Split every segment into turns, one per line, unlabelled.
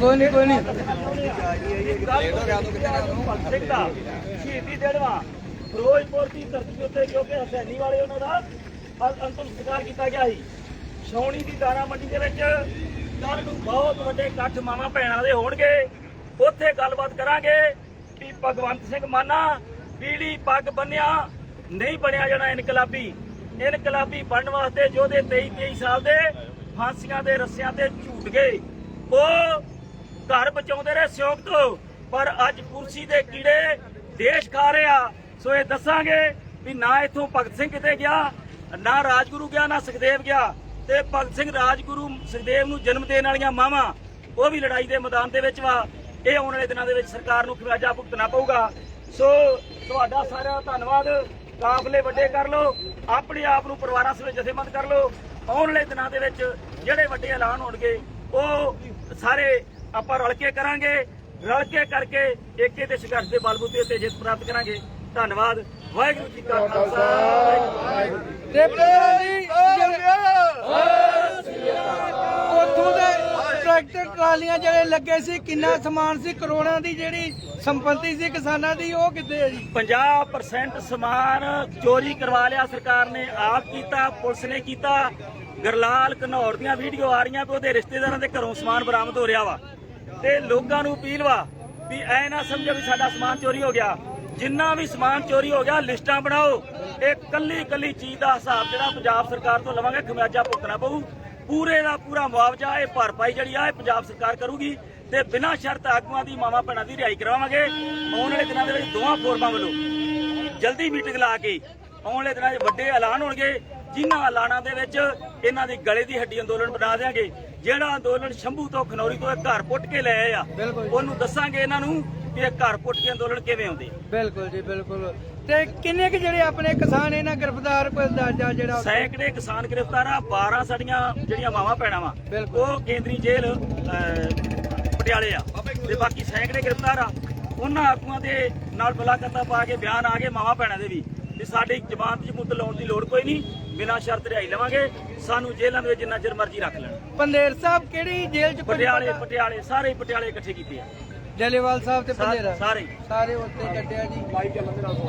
ਕੋਈ ਨਹੀਂ ਕੋਈ ਨਹੀਂ।
ਸ਼ਹੀਦੀ ਦੇੜਵਾ ਫਿਰੋਜ਼ਪੁਰ ਦੀ ਧਰਤੀ ਉੱਤੇ, ਕਿਉਂਕਿ ਹਸੈਨੀ ਵਾਲੇ ਉਹਨਾਂ ਦਾ ਅੰਤਮ ਸੰਸਕਾਰ ਕੀਤਾ ਗਿਆ ਸੀ। ਛਾਉਣੀ ਦੀ ਦਾਣਾ ਮੰਡੀ ਦੇ ਵਿੱਚ ਕੱਲ ਨੂੰ ਬਹੁਤ ਵੱਡੇ ਇਕੱਠ ਮਾਵਾਂ ਭੈਣਾਂ ਦੇ ਹੋਣਗੇ। ਉੱਥੇ ਗੱਲਬਾਤ ਕਰਾਂਗੇ ਵੀ ਭਗਵੰਤ ਸਿੰਘ ਮਾਨਾ ਪੀੜੀ ਪੱਗ ਬੰਨਿਆ, ਨਹੀਂ ਬਣਿਆ ਜਾਣਾ ਇਨਕਲਾਬੀ। ਇਨਕਲਾਬੀ ਬਣਨ ਵਾਸਤੇ ਜੋਦੇ 23 23 ਸਾਲ ਦੇ ਫਾਂਸੀਆਂ ਦੇ ਰੱਸਿਆਂ ਤੇ ਝੂਟ ਗਏ। ਉਹ ਘਰ ਬਚਾਉਂਦੇ ਰਹੇ ਸਿਉਂਕ ਤੋਂ, ਪਰ ਅੱਜ ਕੁਰਸੀ ਦੇ ਕੀੜੇ ਦੇਸ਼ ਖਾ ਰਿਹਾ ਸੋ ਇਹ ਦੱਸਾਂਗੇ ਵੀ ਨਾ ਇੱਥੋਂ ਭਗਤ ਸਿੰਘ ਕਿਤੇ ਗਿਆ, ਨਾ ਰਾਜਗੁਰੂ ਗਿਆ, ਨਾ ਸੁਖਦੇਵ ਗਿਆ। ਤੇ ਭਗਤ ਸਿੰਘ ਰਾਜਗੁਰੂ ਸੁਖਦੇਵ ਨੂੰ ਜਨਮ ਦੇਣ ਵਾਲੀਆਂ ਮਾਵਾਂ, ਉਹ ਵੀ ਲੜਾਈ ਦੇ ਮੈਦਾਨ ਦੇ ਵਿੱਚ ਵਾ। ਇਹ ਆਉਣ ਵਾਲੇ ਦਿਨਾਂ ਦੇ ਵਿੱਚ ਸਰਕਾਰ ਨੂੰ ਖਿਆਜਾ ਭੁਗਤਣਾ ਪਊਗਾ। ਸੋ ਤੁਹਾਡਾ ਸਾਰਿਆਂ ਦਾ ਧੰਨਵਾਦ। ਕਾਫਲੇ ਵੱਡੇ ਕਰ ਲਓ, ਆਪਣੇ ਆਪ ਨੂੰ ਪਰਿਵਾਰਾਂ ਸਮੇਤ ਜਥੇਬੰਦ ਕਰ ਲਓ। ਆਉਣ ਵਾਲੇ ਦਿਨਾਂ ਦੇ ਵਿੱਚ ਜਿਹੜੇ ਵੱਡੇ ਐਲਾਨ ਹੋਣਗੇ, ਉਹ ਸਾਰੇ ਆਪਾਂ ਰਲ ਕੇ ਕਰਾਂਗੇ। ਰਲ ਕੇ ਕਰਕੇ ਏਕੇ ਤੇ ਸੰਘਰਸ਼ ਦੇ ਬਲਬੂਤੇ ਤੇ ਜਿੱਤ ਪ੍ਰਾਪਤ ਕਰਾਂਗੇ। ਧੰਨਵਾਦ। ਵਾਹਿਗੁਰੂ ਜੀ ਕਾ ਖਾਲਸਾ। ਵਾਹਿਗੁਰੂ ਜੀ,
ਉੱਥੋਂ ਦੇ ਟਰੈਕਟਰ ਟਰਾਲੀਆਂ ਜਿਹੜੇ ਲੱਗੇ ਸੀ, ਕਿੰਨਾ ਸਮਾਨ ਸੀ, ਕਰੋੜਾਂ ਦੀ ਜਿਹੜੀ ਸੰਪਤੀ ਸੀ ਕਿਸਾਨਾਂ ਦੀ, ਉਹ ਕਿੱਥੇ ਹੈ ਜੀ?
50% ਸਮਾਨ ਚੋਰੀ ਕਰਵਾ ਲਿਆ ਸਰਕਾਰ ਨੇ, ਆਪ ਕੀਤਾ, ਪੁਲਿਸ ਨੇ ਕੀਤਾ। ਗਰਲਾਲ ਘਨੌਰ ਦੀਆਂ ਵੀਡੀਓ ਆ ਰਹੀਆਂ ਵੀ ਉਹਦੇ ਰਿਸ਼ਤੇਦਾਰਾਂ ਦੇ ਘਰੋਂ ਸਮਾਨ ਬਰਾਮਦ ਹੋ ਰਿਹਾ ਵਾ। ਤੇ ਲੋਕਾਂ ਨੂੰ ਅਪੀਲ ਵਾ ਵੀ ਐ ਨਾ ਸਮਝੋ ਵੀ ਸਾਡਾ ਸਮਾਨ ਚੋਰੀ ਹੋ ਗਿਆ। ਜਿੰਨਾ ਵੀ ਸਮਾਨ ਚੋਰੀ ਹੋ ਗਿਆ, ਲਿਸਟਾਂ ਬਣਾਓ। ਇਹ ਕੱਲੀ ਕੱਲੀ ਚੀਜ਼ ਦਾ ਹਿਸਾਬ ਜਿਹੜਾ ਪੰਜਾਬ ਸਰਕਾਰ ਤੋਂ ਲਵਾਂਗੇ, ਖਮਿਆਜਾ ਭੁਗਤਣਾ ਪਊ। ਪੂਰੇ ਦਾ ਪੂਰਾ ਮੁਆਵਜ਼ਾ ਇਹ ਭਰਪਾਈ ਜਿਹੜੀ ਆ ਇਹ ਪੰਜਾਬ ਸਰਕਾਰ ਕਰੂਗੀ ਤੇ ਬਿਨਾਂ ਸ਼ਰਤ ਆਗੂਆਂ ਦੀ ਮਾਵਾ ਭੈਣਾਂ ਦੀ ਰਿਹਾਈ ਕਰਾਵਾਂਗੇ ਆਉਣ ਵਾਲੇ ਦਿਨਾਂ ਦੇ ਵਿੱਚ ਦੋਵਾਂ ਫੋਰਮਾਂ ਵੱਲੋਂ ਜਲਦੀ ਮੀਟਿੰਗ ਲਾ ਕੇ ਆਉਣ ਵਾਲੇ ਦਿਨਾਂ 'ਚ ਵੱਡੇ ਐਲਾਨ ਹੋਣਗੇ ਜਿਨ੍ਹਾਂ ਐਲਾਨਾਂ ਦੇ ਵਿੱਚ ਇਹਨਾਂ ਦੀ ਗਲੇ ਦੀ ਹੱਡੀ ਅੰਦੋਲਨ ਬਣਾ ਦੇਾਂਗੇ ਜਿਹੜਾ ਅੰਦੋਲਨ ਸ਼ੰਭੂ ਤੋਂ ਖਨੌਰੀ ਤੋਂ ਇਹ ਘਰ ਪੁੱਟ ਕੇ ਲੈ ਆਏ ਆ
ਬਿਲਕੁਲ।
ਉਹਨੂੰ ਦੱਸਾਂਗੇ ਇਹਨਾਂ ਨੂੰ ਵੀ ਇਹ ਘਰ ਪੁੱਟ ਕੇ ਅੰਦੋਲਨ ਕਿਵੇਂ ਹੁੰਦੇ
ਬਿਲਕੁਲ ਜੀ ਬਿਲਕੁਲ। ਤੇ ਕਿੰਨੇ ਕੁ ਜਿਹੜੇ ਆਪਣੇ ਕਿਸਾਨ ਇਹਨਾਂ ਗ੍ਰਿਫਤਾਰ ਅੰਦਾਜ਼ਾ ਜਿਹੜਾ
ਸੈਂਕੜੇ ਕਿਸਾਨ ਗ੍ਰਿਫਤਾਰ ਆ 12 ਸਾਡੀਆਂ ਜਿਹੜੀਆਂ ਮਾਵਾਂ ਪੈਣਾ ਵਾ। ਉਹ ਕੇਂਦਰੀ ਜੇਲ੍ਹ ਪਟਿਆਲੇ ਆ। ਤੇ ਬਾਕੀ ਸੈਂਕੜੇ ਗ੍ਰਿਫਤਾਰ ਆ। ਉਹਨਾਂ ਆਗੂਆਂ ਦੇ ਨਾਲ ਮੁਲਾਕਾਤਾਂ ਪਾ ਕੇ ਬਿਆਨ ਆ ਗਏ ਮਾਵਾਂ ਪੈਣਾ ਦੇ ਵੀ। ਵੀ ਸਾਡੀ ਜ਼ਮਾਨਤ ਜਮੂਤ ਲਾਉਣ ਦੀ ਲੋੜ ਕੋਈ ਨਹੀਂ। ਬਿਨਾਂ ਸ਼ਰਤ ਰਿਹਾਈ ਲਵਾਂਗੇ। ਸਾਨੂੰ ਜੇਲ੍ਹਾਂ ਦੇ ਵਿੱਚ ਜਿੰਨਾ ਚਿਰ ਮਰਜ਼ੀ ਰੱਖ ਲੈਣ।
ਪੰਦੇਰ ਸਾਹਿਬ ਕਿਹੜੀ ਜੇਲ੍ਹ ਚ
ਪਟਿਆਲੇ? ਪਟਿਆਲੇ ਸਾਰੇ ਪਟਿਆਲੇ ਇਕੱਠੇ ਕੀਤੇ ਆ।
ਡੇਲੇਵਾਲ ਸਾਹਿਬ ਤੇ ਪੰਦੇਰਾ
ਸਾਰੇ।
ਸਾਰੇ ਉੱਤੇ ਕੱਢਿਆ ਜੀ।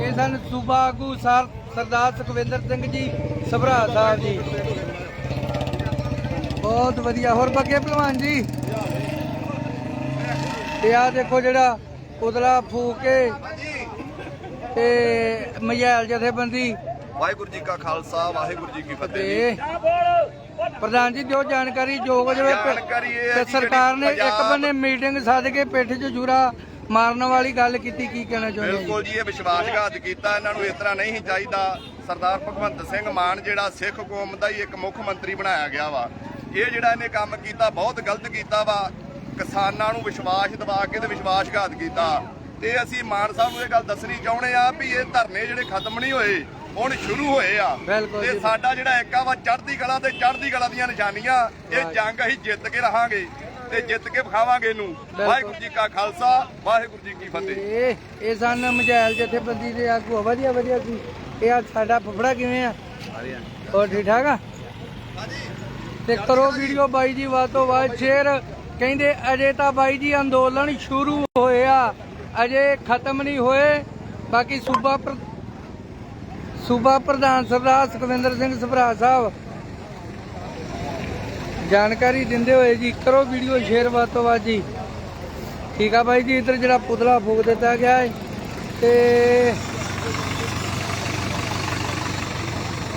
ਇਹ ਸਨ ਸੂਬਾ ਆਗੂ ਸਰ ਸਰਦਾਰ ਸੁਖਵਿੰਦਰ ਸਿੰਘ ਜੀ ਸਭਰਾ ਸਾਹਿਬ ਜੀ। ਬਹੁਤ ਵਧੀਆ। ਹੋਰ ਬੱਗੇ ਭਲਵਾਨ ਜੀ? ਤੇ ਆ ਦੇਖੋ ਜਿਹੜਾ ਉਦਲਾ ਫੂਕ ਕੇ ਤੇ ਮਝੈਲ ਜਥੇਬੰਦੀ।
ਵਾਹਿਗੁਰੂ ਜੀ ਕਾ ਖਾਲਸਾ ਵਾਹਿਗੁਰੂ ਜੀ ਕੀ ਫਤਿਹ
ਪ੍ਰਧਾਨ ਜੀ ਦਿਓ ਜਾਣਕਾਰੀ ਜੋ ਕੁਝ
ਜਾਣਕਾਰੀ ਇਹ ਹੈ
ਤੇ
ਜੀ
ਸਰਕਾਰ ਨੇ ਇੱਕ
ਪੰਜਾਬ-
ਬੰਨੇ ਮੀਟਿੰਗ ਸੱਦ ਕੇ ਪਿੱਠ 'ਚ ਜੂਰਾ ਮਾਰਨ ਵਾਲੀ ਗੱਲ ਕੀਤੀ ਕੀ ਕਹਿਣਾ ਚਾਹੁੰਦੇ ਜੀ?
ਬਿਲਕੁਲ ਜੀ ਇਹ ਵਿਸ਼ਵਾਸਘਾਤ ਕੀਤਾ ਇਹਨਾਂ ਨੂੰ ਇਸ ਤਰ੍ਹਾਂ ਨਹੀਂ ਸੀ ਚਾਹੀਦਾ। ਸਰਦਾਰ ਭਗਵੰਤ ਸਿੰਘ ਮਾਨ ਜਿਹੜਾ ਸਿੱਖ ਕੌਮ ਦਾ ਹੀ ਇੱਕ ਮੁੱਖ ਮੰਤਰੀ ਬਣਾਇਆ ਗਿਆ ਵਾ। ਇਹ ਜਿਹੜਾ ਇਹਨੇ ਕੰਮ ਕੀਤਾ ਬਹੁਤ ਗਲਤ ਕੀਤਾ ਵਾ। ਕਿਸਾਨਾਂ ਨੂੰ ਵਿਸ਼ਵਾਸ ਦਿਵਾ ਕੇ ਤੇ ਵਿਸ਼ਵਾਸਘਾਤ ਕੀਤਾ। ਤੇ ਅਸੀਂ ਮਾਨ ਸਾਹਿਬ ਨੂੰ ਇਹ ਗੱਲ ਦੱਸਣੀ ਚਾਹੁੰਦੇ ਆ ਵੀ ਇਹ ਧਰਨੇ ਜਿਹੜੇ ਖਤਮ ਨਹੀਂ ਹੋਏ ਹੁਣ ਸ਼ੁਰੂ ਹੋਏ ਆ।
ਬਿਲਕੁਲ
ਤੇ। ਸਾਡਾ ਜਿਹੜਾ ਏਕਾ ਵਾ ਚੜ੍ਹਦੀ ਕਲਾ ਤੇ ਚੜ੍ਹਦੀ ਕਲਾ ਦੀਆਂ ਨਿਸ਼ਾਨੀਆਂ ਇਹ ਜੰਗ ਅਸੀਂ ਜਿੱਤ ਕੇ ਰਹਾਂਗੇ ਤੇ ਜਿੱਤ ਕੇ ਵਿਖਾਵਾਂਗੇ ਇਹਨੂੰ। ਵਾਹਿਗੁਰੂ ਜੀ ਕਾ ਖਾਲਸਾ ਵਾਹਿਗੁਰੂ ਜੀ ਕੀ ਫਤਿਹ।
ਇਹ ਸਨ ਮਝੈਲ ਜਥੇਬੰਦੀ ਦੇ ਆਗੂ ਵਧੀਆ ਵਧੀਆ ਸੀ ਇਹ ਆ ਸਾਡਾ ਫਫੜਾ ਕਿਵੇਂ ਆ? ਹੋਰ ਠੀਕ ਠਾਕ ਆ? ਤੇ ਕਰੋ ਵੀਡੀਓ ਬਾਈ ਜੀ ਵੱਧ ਤੋਂ ਵੱਧ ਸ਼ੇਅਰ ਕਹਿੰਦੇ ਅਜੇ ਤਾਂ ਬਾਈ ਜੀ ਅੰਦੋਲਨ ਸ਼ੁਰੂ ਹੋਇਆ ਅਜੇ ਖਤਮ ਨਹੀਂ ਹੋਏ। ਬਾਕੀ ਸੂਬਾ ਸੂਬਾ ਪ੍ਰਧਾਨ ਸਰਦਾਰ ਸੁਖਵਿੰਦਰ ਸਿੰਘ ਸਭਰਾ ਸਾਹਿਬ, ਜਾਣਕਾਰੀ ਦਿੰਦੇ ਹੋਏ ਜੀ, ਕਰੋ ਵੀਡੀਓ ਸ਼ੇਅਰ ਵੱਧ ਤੋਂ ਵੱਧ ਜੀ। ਠੀਕ ਆ ਬਾਈ ਜੀ, ਇਧਰ ਜਿਹੜਾ ਪੁਤਲਾ ਫੂਕ ਦਿੱਤਾ ਗਿਆ ਹੈ ਤੇ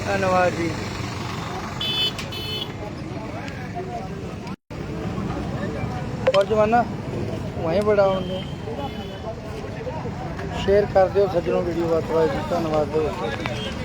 ਧੰਨਵਾਦ ਜੀ। ਪਰ ਜਵਾਨਾ ਵਾਹੇ ਬੜਾ ਹੁੰਦੇ ਸ਼ੇਅਰ ਕਰ ਦਿਓ ਸੱਜਣੋ ਵੀਡੀਓ ਵੱਧ ਤੋਂ ਵੱਧ ਧੰਨਵਾਦ ਦਿਓ